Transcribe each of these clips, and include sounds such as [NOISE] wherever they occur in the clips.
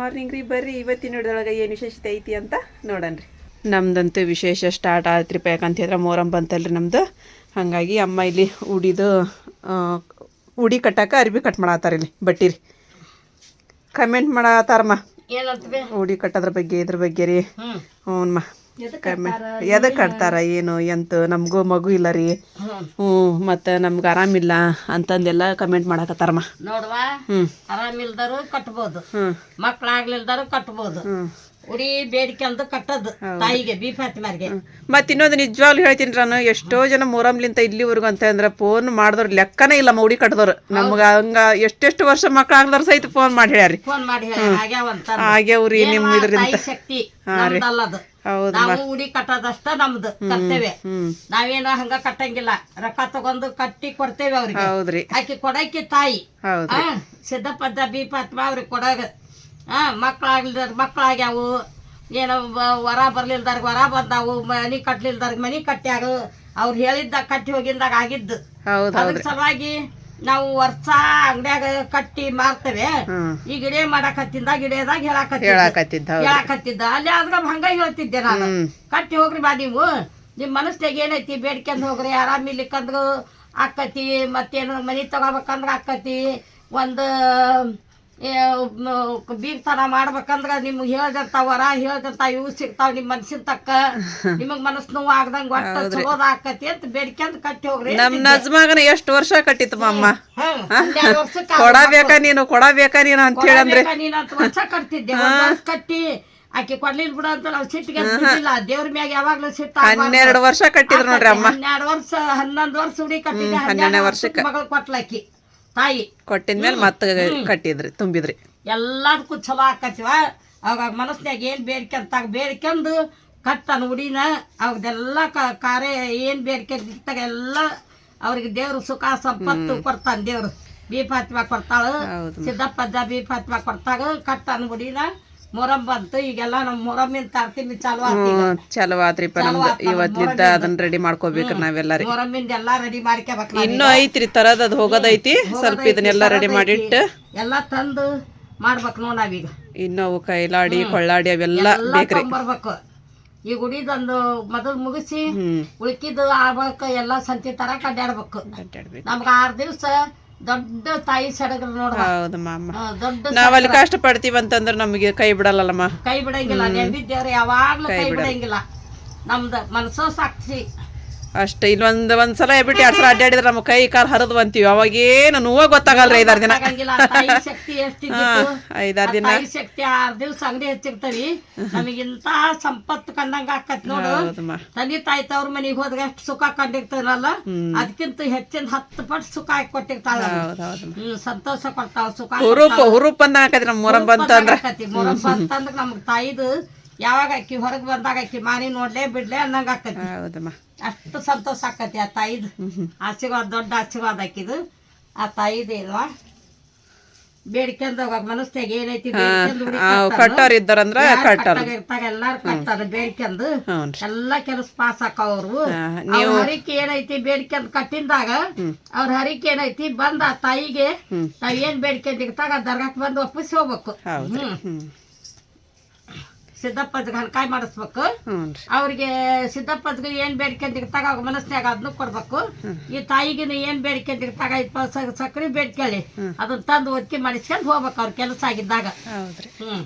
Morning ರೀ ಬರ್ರಿ ಇವತ್ತಿನ ಹಿಡ್ದೊಳಗೆ ಏನು ವಿಶೇಷತೆ ಐತಿ ಅಂತ ನೋಡನ್ರಿ. ನಮ್ದಂತೂ ವಿಶೇಷ ಸ್ಟಾರ್ಟ್ ಆಯ್ತು ರೀ ಯಾಕಂತ ಹೇಳಿದ್ರೆ ಮೋರಂ ಬಂತಲ್ರಿ ನಮ್ದು. ಹಾಗಾಗಿ ಅಮ್ಮ ಇಲ್ಲಿ ಉಡಿದು ಉಡಿ ಕಟ್ಟಾಕ ಅರ್ಬಿ ಕಟ್ ಮಾಡತ್ತಾರ ಇಲ್ಲಿ ಬಟ್ಟಿ ರೀ. ಕಮೆಂಟ್ ಮಾಡತ್ತಾರಮ್ಮ ಉಡಿ ಕಟ್ಟೋದ್ರ ಬಗ್ಗೆ ಇದ್ರ ಬಗ್ಗೆ ರೀ. ಹ್ಞೂಮ್ಮ ಎದಕ್ಕೆ ಕಟ್ತಾರ? ಏನು ಎಂತ? ನಮಗೂ ಮಗು ಇಲ್ಲ ರೀ. ಹ್ಮ್. ಹ್ಞೂ ಮತ್ತು ನಮ್ಗೆ ಆರಾಮಿಲ್ಲ ಅಂತಂದೆಲ್ಲ ಕಮೆಂಟ್ ಮಾಡಕತ್ತಾರಮ್ಮ. ನೋಡುವ? ಹ್ಞೂ. ಆರಾಮಿಲ್ದರು ಕಟ್ಬೋದು. ಹ್ಞೂ. ಮಕ್ಳಾಗ್ಲಿಲ್ದರು ಕಟ್ಬೋದು. ಉಡಿ ಬೇಡಿಕೆ ಅಂತ ಕಟ್ಟದ್ದು ತಾಯಿಗೆ ಬಿ ಫಾತಿಮಾರಿಗೆ. ಮತ್ತೆ ಇನ್ನೊಂದು ನಿಜವಾಗ್ಲೂ ಹೇಳ್ತೀನಿ ನಾನು ಎಷ್ಟೋ ಜನ ಮೂರಮ್ಲಿಂತ ಇಲ್ಲಿವರೆಗೂ ಅಂತ ಅಂದ್ರೆ ಫೋನ್ ಮಾಡಿದವ್ರು ಲೆಕ್ಕನೇ ಇಲ್ಲ ಮೌಡಿ ಕಟ್ಟದವ್ರು ನಮ್ಗೆ ಹಂಗ ಎಷ್ಟೆಷ್ಟು ವರ್ಷ ಮಕ್ಕಳಾಗ್ದವ್ರು ಸಹಿತ ಫೋನ್ ಮಾಡಿ ಹೇಳ್ಯಾರಿ. ಫೋನ್ ಮಾಡಿ ಆಗ್ಯಾವ್ರಿ ನಿಮ್ಮ ಇದ್ರಿಂದ ಹಾಂ ಶಕ್ತಿ ನಮ್ದಲ್ಲದು. ಹೌದು ನಾವು ಉಡಿ ಕಟ್ಟೋದಷ್ಟ ನಮ್ದು ಕರ್ತೇವೆ ನಾವೇನ ಹಂಗ ಕಟ್ಟಂಗಿಲ್ಲ. ರೊಕ್ಕ ತಗೊಂಡು ಕಟ್ಟಿ ಕೊಡ್ತೇವೆ ಅವ್ರಿಗೆ. ಹೌದ್ರಿ. ಆಕಿ ಕೊಡಕ್ಕೆ ತಾಯಿ. ಸಿದ್ದಪ್ಪದ್ದ ಬಿ ಪತ್ಮ ಅವ್ರಿಗೆ ಕೊಡಾಗ. ಆ ಮಕ್ಳಾಗ್ಲಿಲ್ದಾರ ಮಕ್ಳಾಗ್ಯಾವು. ಏನೋ ವರ ಬರ್ಲಿಲ್ದಾರ ವರ ಬಂದಾವು. ಮನಿ ಕಟ್ಲಿಲ್ದಾರ ಮನಿ ಕಟ್ಟ್ಯಾಗ ಅವ್ರು ಹೇಳಿದ್ದಾಗ ಕಟ್ಟಿ ಹೋಗಿದ್ದಾಗ ಆಗಿದ್ದು. ಅದ್ರ ಸಲುವಾಗಿ ನಾವು ವರ್ಷ ಅಂಗಡ್ಯಾಗ ಕಟ್ಟಿ ಮಾರ್ತೇವೆ. ಈ ಈಗ ಗಿಡೇ ಮಾಡಾಕತ್ತಿದ್ದಾಗ ಇಡೇದಾಗ ಹೇಳಾಕತ್ತಿದ್ದ. ಹೇಳಾಕತ್ತಿದ್ದ ಅಲ್ಲಿ ಆದ್ರ ಹಂಗ ಹೇಳ್ತಿದ್ದೆ ನಾನು. ಕಟ್ಟಿ ಹೋಗ್ರಿ ಬಾ ನೀವು. ನಿಮ್ಮ ಮನಸ್ಸಿಗೆ ಏನೈತಿ? ಬೇಡ್ಕೊಂಡ್ ಹೋಗ್ರಿ. ಆರಾಮಿರ್ಲಿಕ್ಕಂದ್ರ ಆಕತಿ ಮತ್ತೇನು ಮನಿ ತಗೋಬೇಕಂದ್ರ ಆಕತಿ ಒಂದು ಬೀಗ್ತನ ಮಾಡ್ಬೇಕಂದ್ರ ನಿಮ್ಗೆ ಹೇಳ್ದಂತ ವರ ಹೇಳ್ದಂತ ಇವು ಸಿಗ್ತಾವ ನಿಮ್ಮ ಮನ್ಸಿನ ತಕ್ಕ. [LAUGHS] ನಿಮಗ್ ಮನಸ್ ನೋವು ಆಗ್ದಂಗ ಒಟ್ಟ ಚಲೋದ ಆಕತಿ ಅಂತ ಬೇಡ್ಕೊಂಡ್ ಕಟ್ಟಿ ಹೋಗ್ರಿ. ನಮ್ ನಜ್ಮಗನ ಎಷ್ಟು ವರ್ಷ ಕಟ್ಟಿತ್ತು ಅಮ್ಮ ಕೊಡಬೇಕ ನೀನು? ಕೊಡಬೇಕಾ ನೀನು ಅಂತ ಹೇಳಂದ್ರೆ. ನೀನ್ ಅಂತ ವರ್ಷ ಕಟ್ತಿದ್ದೆ. ಕಟ್ಟಿ. ಆಕೆ ಕೊಡ್ಲಿಲ್ಲ ಬಿಡ ಅಂತ ನಾವು ಸಿಟ್ಟಿಗೆ ಬಿದ್ದಿಲ್ಲ. ದೇವ್ರ ಮ್ಯಾಗ ಯಾವಾಗ್ಲೂ ಸಿಟ್ಟ ಹನ್ನೆರಡು ವರ್ಷ ಕಟ್ಟಿದ್ರು ನೋಡ್ರಿ ಅಮ್ಮ. ಹನ್ನೆರಡು ವರ್ಷ ಹನ್ನೊಂದು ವರ್ಷ ಹುಡಿ ಕಟ್ಟಿದ್ದೆ. ಹನ್ನೆರಡು. ವರ್ಷಕ್ಕೆ. ಮಗಳು ಕೊಟ್ಲಾಕಿ ತಾಯಿ. ಕೊಟ್ಟಿದ್ಮೇಲೆ ಮತ್ತೆ ಕಟ್ಟಿದ್ರಿ ತುಂಬಿದ್ರಿ. ಎಲ್ಲದಕ್ಕೂ ಚಲೋ ಆಕತಿವ ಅವಾಗ ಮನಸ್ನ್ಯಾಗ ಏನ್ ಬೇಡ್ಕೊಂತಾಗ ಬೇಡ್ಕೊಂಡು ಕಟ್ಟನ ಉಡಿನ. ಅವಾಗದೆಲ್ಲ ಕಾರ್ಯ ಏನ್ ಬೇಡ್ಕೊಂಡಿರ್ತಾಗ ಎಲ್ಲ ಅವ್ರಿಗೆ ದೇವ್ರು ಸುಖ ಸಂಪತ್ತು ಕೊಡ್ತಾನೆ ದೇವ್ರು. ಬಿ ಫಾತಿಮಾ ಕೊಡ್ತಾಳು ಸಿದ್ದಪ್ಪ ಬಿ ಫಾತಿಮಾ ಕೊಡ್ತಾಗ ಕಟ್ಟನ ಉಡಿನ. ಮೊರಂ ಬಂತು ಈಗೆಲ್ಲ ನಮ್ಮ ಮೊರಮ್ಮಿನ ತರ್ತೀನಿ ಚಾಲು ಚಲೋ ಆತ್ರಿಪ್ಪ ನಮ್ದು ಇವತ್ತಿದ್ದ ಅದನ್ನ ರೆಡಿ ಮಾಡ್ಕೋಬೇಕ್ರಿ ನಾವೆಲ್ಲ ರೀ ಮೊರಮ್ಮಿಂದ ಎಲ್ಲಾ ರೆಡಿ ಮಾಡ್ಕೋಬೇಕು ಇನ್ನೂ ಐತ್ರಿ ತರದ ಅದ್ ಹೋಗೋದೈತಿ ಸ್ವಲ್ಪ ಇದನ್ನೆಲ್ಲ ರೆಡಿ ಮಾಡಿಟ್ಟು. ಎಲ್ಲಾ ತಂದು ಮಾಡ್ಬೇಕು ನೋಡ್ ನಾವೀಗ. ಇನ್ನು ಅವು ಕೈಲಾಡಿ ಕೊಳ್ಳಾಡಿ ಅವೆಲ್ಲ ಬೇಕ್ರಿ. ಬರ್ಬೇಕು ಈ ಗುಡಿದೊಂದು ಮೊದಲು ಮುಗಿಸಿ ಉಳ್ಕಿದ್ದು ಆಗ್ಬೇಕು ಎಲ್ಲ ಸಂತಿ ತರ ಅಡ್ಡಾಡ್ಬೇಕು ನಮ್ಗ ಆರ್ ದಿವ್ಸ ದೊಡ್ಡ ತಾಯಿ ಸಡಗರ ನೋಡ ಹೌದಮ್ಮ ದೊಡ್ಡ ನಾವ್ ಅಲ್ಲಿ ಕಷ್ಟ ಪಡ್ತೀವಿ ಅಂತಂದ್ರೆ ನಮಗೆ ಕೈ ಬಿಡಲ್ಲಮ್ಮ ಕೈ ಬಿಡಂಗಿಲ್ಲ ನೆಂದಿದ್ದೇವ್ರ ಯಾವಾಗ್ಲೂ ಕೈ ಬಿಡಂಗಿಲ್ಲ. ನಮ್ದು ಮನಸ್ಸೋ ಸಾಕ್ಷಿ. ಅಷ್ಟ ಒಂದ್ ಒಂದ್ಸಲ ಬಿಟ್ಟು ಎರಡ್ ಸಲ ಅಡ್ಡಾಡಿದ್ರೆ ನಮ್ಮ ಕೈ ಕಾಲ್ ಹರಿದು ಬಂತೀವಿ. ಅವಾಗೇನು ನೋವ ಗೊತ್ತಾಗಲ್ರಿ ಐದಾರು ದಿನ. ಐದಾರು ದಿನ. ಶಕ್ತಿ ಆರ್ ದಿವ್ಸ ಅಂಗಡಿ ಹಚ್ಚಿರ್ತವಿ ನಮಗಿಂತ ಸಂಪತ್ತು ಕಂಡಂಗ ಆಕತ್ ನೋಡು. ತನಿ ತಂದೆ ತಾಯಿ ತವ್ರ ಮನೆಗೆ ಹೋದಾಗ ಅಷ್ಟು ಸುಖ ಕಂಡಿರ್ತಾರಲ್ಲ ಅದಕ್ಕಿಂತ ಹೆಚ್ಚಿನ ಹತ್ತು ಪಟ್ಟು ಸುಖ ಹಾಕಿ ಕೊಟ್ಟಿರ್ತಾಳ ಸಂತೋಷ ಕೊಡ್ತಾವ ಸುಖ ಹುರುಪ್ ಹುರುಪ್ ಅಂದ ಹಾಕತಿ ನಮ್ಮ ಮೊರಂ ಆಕತಿ ಮೊರಂ ಬಂತಂದ್ರ ನಮ್ಗ್ ತಾಯಿದು ಯಾವಾಗ ಅಕ್ಕಿ ಹೊರಗ್ ಬಂದಾಗ ಅಕ್ಕಿ ಮಾರಿ ನೋಡ್ಲೆ ಬಿಡ್ಲೇ ಅನ್ನಂಗ ಆಕತಿ ಹೌದಮ್ಮ. ಅಷ್ಟು ಸಂತೋಷ ಆಕತಿ ಆ ತಾಯಿದು. ಆಶೀರ್ವಾದ ದೊಡ್ಡ ಆಶೀರ್ವಾದ ಅಕ್ಕಿದು ಆ ತಾಯಿದು ಇಲ್ವಾ? ಬೇಡ್ಕೊಂಡ್ ಹೋಗಾಗ ಮನಸ್ನಾಗ ಏನೈತಿ. ಕಟ್ಟೋರ್ ಇದ್ದಾರಂದ್ರ ಕಟ್ಟೋರ್. ಎಲ್ಲಾರು ಕಟ್ತಾರ ಬೇಡ್ಕೊಂಡ್ ಎಲ್ಲಾ ಕೆಲಸ ಪಾಸ್ ಆಕಾವ ಅವ್ರು ಹರಿಕೆ ಏನೈತಿ ಬೇಡ್ಕೊಂಡ್ ಕಟ್ಟಿಂದಾಗ ಅವ್ರ ಹರಿಕೆ ಏನೈತಿ ಬಂದ ಆ ತಾಯಿಗೆ ತಾವ್ ನಾವ್ ಏನ್ ಬೇಡ್ಕೊಂಡಿರ್ತಾಗ ದರ್ಗಾಕ್ ಬಂದು ಒಪ್ಪಿಸಿ ಹೋಗ್ಬೇಕು. ಹ್ಮ್. ಹ್ಮ್ ಹಲ್ಕಾಯಿ ಕಾಯಿ ಮಾಡಿಸ್ಬೇಕು ಹ್ಞೂನ್ರಿ ಅವ್ರಿಗೆ ಸಿದ್ದಪ್ಪಜ್ಗೆ ಏನ್ ಇರ್ತಾಗ ಅವ್ರ ಮನಸ್ಸಿನಾಗ ಅದನ್ನು ಕೊಡ್ಬೇಕು. ಈ ತಾಯಿಗಿನ ಏನ್ ಬೇಡ್ಕೊಂಡಿರ್ತಾಗ ಇಪ್ಪತ್ತು ಸಕ್ರೆ ಬೇಡ್ಕೊಳ್ಳಿ ಅದನ್ನ ತಂದು ಒತ್ತಿ ಮಾಡಿಸ್ಕೊಂಡ್ ಹೋಗ್ಬೇಕು ಅವ್ರ ಕೆಲಸ ಆಗಿದ್ದಾಗ. ಹೌದ್ರಿ. ಹ್ಮ್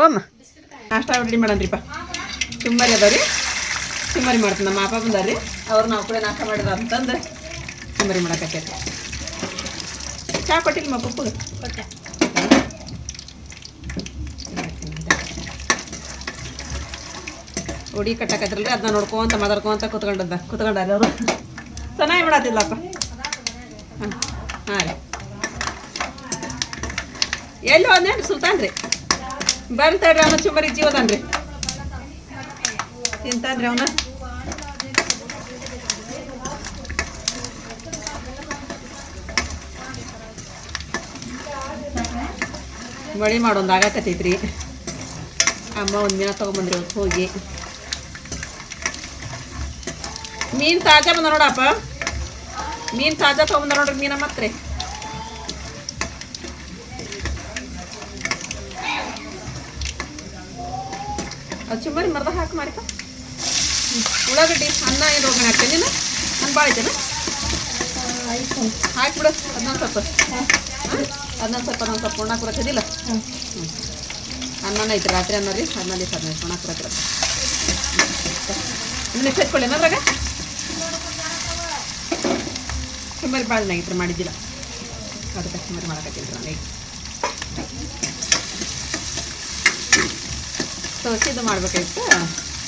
ಓಮ್. ನಾಷ್ಟ ಚುಮ್ಮರಿ ಅದಾವ್ರಿ. ಸುಮ್ಮರಿ ಮಾಡ್ತೀನಿ. ನಮ್ಮ ಅಪ್ಪ ಬಂದಾರ್ರಿ. ಅವ್ರು ನಾವು ಕೂಡ ನಾಷ್ಟ ಮಾಡಿದ ಅಂತಂದ್ರೆ ಚುಮ್ಮರಿ ಮಾಡಕತ್ತೈತಿ ಚಾ ಕೊಟ್ಟಿಲ್ಲ ನಮ್ಮ ಪಪ್ಪಗೆ. ಉಡಿ ಕಟ್ಟಕತ್ರಲ್ರಿ ಅದನ್ನ ನೋಡ್ಕೊಂತ ಮಾತಾಡ್ಕೊಂತ ಕುತ್ಕೊಂಡದ್ದ ಕುತ್ಕೊಂಡಾರ ಅವರು? ಚೆನ್ನಾಗಿ ಮಾಡತ್ತಿಲ್ಲಪ್ಪ ಹಾಂ ಹಾಂ ರೀ. ಎಲ್ಲಿ ಹೋದ್ನೇನು ಸುಲ್ತಾನ್ ರೀ? ಬಂತಡ್ರಿ ಅವನ ಚುಮ್ಮರಿ ಜೀವದನ್ರಿ. ತಿಂತಾನ್ರಿ ಅವನ? ಮಳಿ ಮಾಡೊಂದು ಆಗಾಕತ್ತೈತ್ರಿ. ಅಮ್ಮ ಒಂದು ಮೀನ ತೊಗೊಂಬಂದ್ರಿ, ಹೋಗಿ. ಮೀನು ತಾಜಾ ಬಂದ ನೋಡಪ್ಪ. ಮೀನು ತಾಜಾ ತೊಗೊಂಬಂದ ನೋಡ್ರಿ ಮೀನ ಮತ್ತೆ. ಚುಮ್ಮರಿ ಮರದ ಹಾಕಿ ಮಾರಿಕ ಉಳ್ಳಾಗಡ್ಡಿ ಅನ್ನ ಏನು ರೋಗಣ ಹಾಕ್ತೇನೆ ನೀನು ನಾನು ಭಾಳ ಐತೇನ? ಹಾಕಿಬಿಡು ಅದನ್ನೊಂದು ಸ್ವಲ್ಪ. ಅದನ್ನೊಂದು ಸ್ವಲ್ಪ ಅದೊಂದು ಸ್ವಲ್ಪ ಒಣ ಕುರಕದಿಲ್ಲ ಹ್ಞೂ ಹ್ಞೂ ಅನ್ನ ಐತೆ ರಾತ್ರಿ ಅನ್ನ ರೀ ಹದಿನೈದು ಹದಿನೈದು ಒಣ ಕುರಕ ಇನ್ನೂ ನೆಕ್ಸ್ಟ್ ಏನಾದ್ರಾಗ ಚುಮ್ಮರಿ ಭಾಳ ಚೆನ್ನಾಗಿತ್ತು ಮಾಡಿದ್ದಿಲ್ಲ ಅದಕ್ಕೆ ಕಸ್ಟಮರ್ ಮಾಡಕತ್ತಿಲ್ಲ ನಾನು ಈಗ ಸೋಸಿದ್ದು ಮಾಡ್ಬೇಕಾಯ್ತು?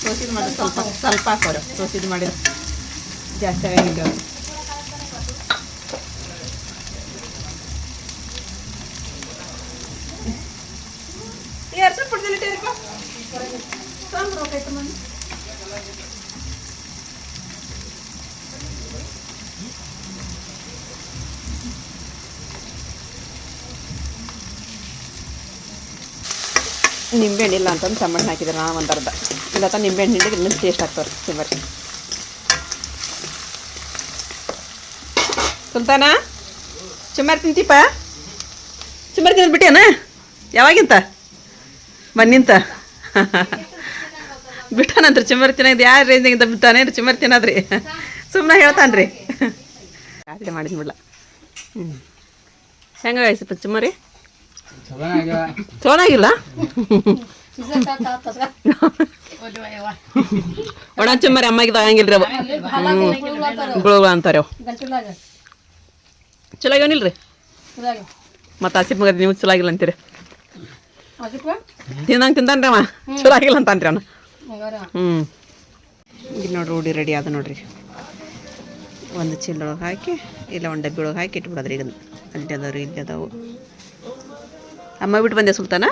ಸೋಸಿದ್ದು ಮಾಡಿದ್ರೆ ಸ್ವಲ್ಪ ಸ್ವಲ್ಪ ಹಾಕೋರು ಸೋಸಿದ್ದು ಮಾಡಿದ್ರೆ ಜಾಸ್ತಿ ಆಗಂಗಿಲ್ಲ ಅದು. ಯಾರು ಸ್ವಲ್ಪ ಕೊಡ್ತೀನಿ ಟೇರಿಪ್ಪ ಸಾಂಬಾರು ಹೋಗಾಯ್ತು ಮನೆ ನಿಂಬೆಹಣ್ಣು ಇಲ್ಲ ಅಂತಂದು ಸಂಬಣ್ಣ ಹಾಕಿದ್ರೆ ನಾ ಒಂದು ಅರ್ಧ. ಇಲ್ಲ ನಿಂಬೆಹಣ್ಣು ಹಿಂಡಿದ್ರೆ ಇನ್ನೂ ಟೇಸ್ಟ್ ಆಗ್ತಾರೆ ಸಿಂಬರಿ ಸುಲ್ತಾನ? ಚುಮ್ಮಾರಿ ತಿಂತೀಪ ಚುಮ್ಮಾರಿ ತಿನ್ನೋದು ಬಿಟ್ಟೇನ ಯಾವಾಗಿಂತ? ಬನ್ನಿಂತ ಬಿಟ್ಟಾನಂತ್ರಿ ಚುಮ್ಮಾರಿ ತಿನ್ನೋದು ಯಾರು ರೇಂಜಿಂದ ಬಿಡ್ತಾನೆ ರೀ ಚುಮ್ಮಾರಿ ತಿನ್ನೋದ್ರಿ. ಸುಮ್ಮನೆ ಹೇಳ್ತಾನೆ ರೀ ಮಾಡಿದ್ಬಿಡ್ಲ ಹ್ಞೂ ಹ್ಞೂ ವಯಸ್ಸಪ್ಪ ಚುಮ್ಮರಿ? ಚೆನ್ನಾಗಿಲ್ಲ. ಒಣ ಚುಮ್ಮರಿ ಅಮ್ಮಗೆ ತಗಂಗಿಲ್ರಿ ಅವ. ಗುಳುಗಳು ಅಂತಾರೆ ಅವು ಚಲೋ ಆಗ್ಯಾವನಿಲ್ರಿ ಮತ್ತು ಹಸಿ ಮಗದ ನೀವು ಚಲೋ ಆಗಿಲ್ಲ ಅಂತೀರಿ. ತಿನ್ನಂಗೆ ತಿಂತಾನ್ರಿ ಅವ. ಚಲೋ ಆಗಿಲ್ಲ ಅಂತಾನ್ರಿ ಅವನು. ಹ್ಞೂ ಈಗ ನೋಡ್ರಿ ರೂಢಿ ರೆಡಿ ಆದ ನೋಡ್ರಿ. ಒಂದು ಚೀಲದೊಳಗೆ ಹಾಕಿ ಇಲ್ಲ ಒಂದು ಡಬ್ಬಿ ಒಳಗೆ ಹಾಕಿ ಇಟ್ಬಿಡೋದ್ರಿ ಈಗ ಅಲ್ಲಿ ಅದಾವ್ರಿ ಇಲ್ಲಿ ಅದಾವು. ಅಮ್ಮ ಬಿಟ್ಟು ಬಂದೆ ಸುಲ್ತಾನ.